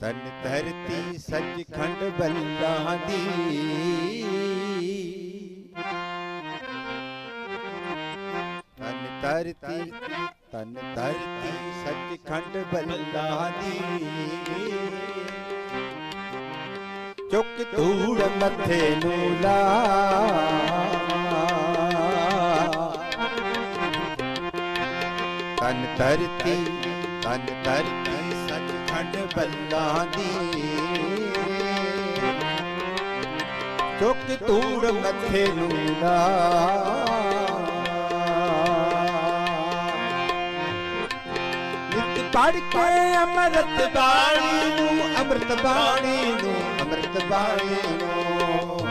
ਤਨ ਧਰਤੀ ਸੱਚਖੰਡ ਬੱਲਾਂ ਦੀ। ਤਨ ਧਰਤੀ ਤਨ ਧਰਤੀ ਸੱਚਖੰਡ ਬੱਲਾਂ ਦੀ। ਚੁੱਕ ਧੂੜ ਮੱਥੇ ਨੂੰ ਲਾ। ਤਨ ਧਰਤੀ ਤਨ ਧਰਤੀ ਸੱਚਖੰਡ ਬੱਲਾਂ ਦੀ। ਚੁੱਕ ਧੂੜ ਮੱਥੇ ਨੂੰ ਲਾ ਪੜ ਕੇ ਅੰਮ੍ਰਿਤ ਬਾਣੀ ਨੂੰ, ਅੰਮ੍ਰਿਤ ਬਾਣੀ ਨੂੰ, ਅੰਮ੍ਰਿਤ ਬਾਣੀ ਨੂੰ।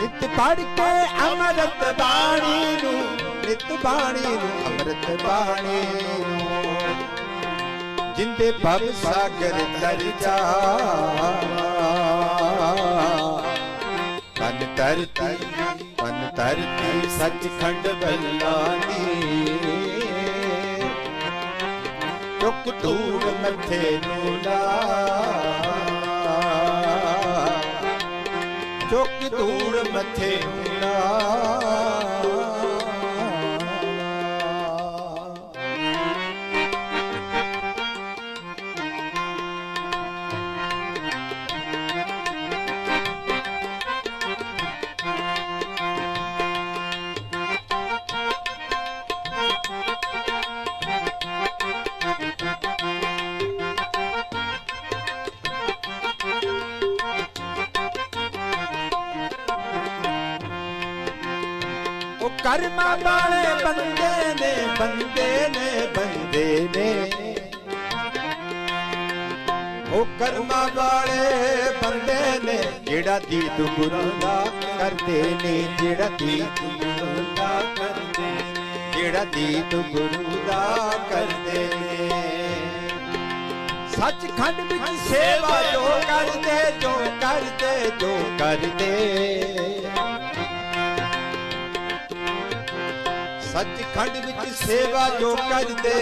ਨਿਤ ਪੜ ਕੇ ਅੰਮ੍ਰਿਤ ਬਾਣੀ ਨੂੰ, ਨਿਤ ਬਾਣੀ ਨੂੰ, ਅੰਮ੍ਰਿਤ ਬਾਣੀ ਨੂੰ। ਜਿੰਦੇ ਭਵ ਸਾਗਰ ਤਰ ਜਾ। ਤਨ ਧਰਤੀ ਤਨ ਧਰਤੀ, ਸੱਚਖੰਡ ਬੱਲਾਨੀ ਚੁੱਕ ਧੂੜ ਮੱਥੇ ਨੂੰ ਲਾ ਚੁੱਕ ਧੂੜ ਮੱਥੇ ਨੂੰ ਲਾ ਉਹ ਕਰਮਾਂ ਵਾਲੇ ਬੰਦੇ ਨੇ ਬੰਦੇ ਨੇ ਬੰਦੇ ਨੇ। ਉਹ ਕਰਮਾਂ ਵਾਲੇ ਬੰਦੇ ਨੇ, ਜਿਹੜਾ ਦੀਤ ਗੁਰੂ ਦਾ ਕਰਦੇ ਨੇ, ਜਿਹੜਾ ਦੀਤ ਗੁਰੂ ਦਾ ਕਰਦੇ ਜਿਹੜਾ ਦੀਤ ਗੁਰੂ ਦਾ ਕਰਦੇ ਨੇ। ਸੱਚਖੰਡ ਵਿੱਚ ਸੇਵਾ ਜੋ ਕਰਦੇ ਜੋ ਕਰਦੇ ਜੋ ਕਰਦੇ। ਸੱਚਖੰਡ ਵਿੱਚ ਸੇਵਾ ਜੋ ਕਰਦੇ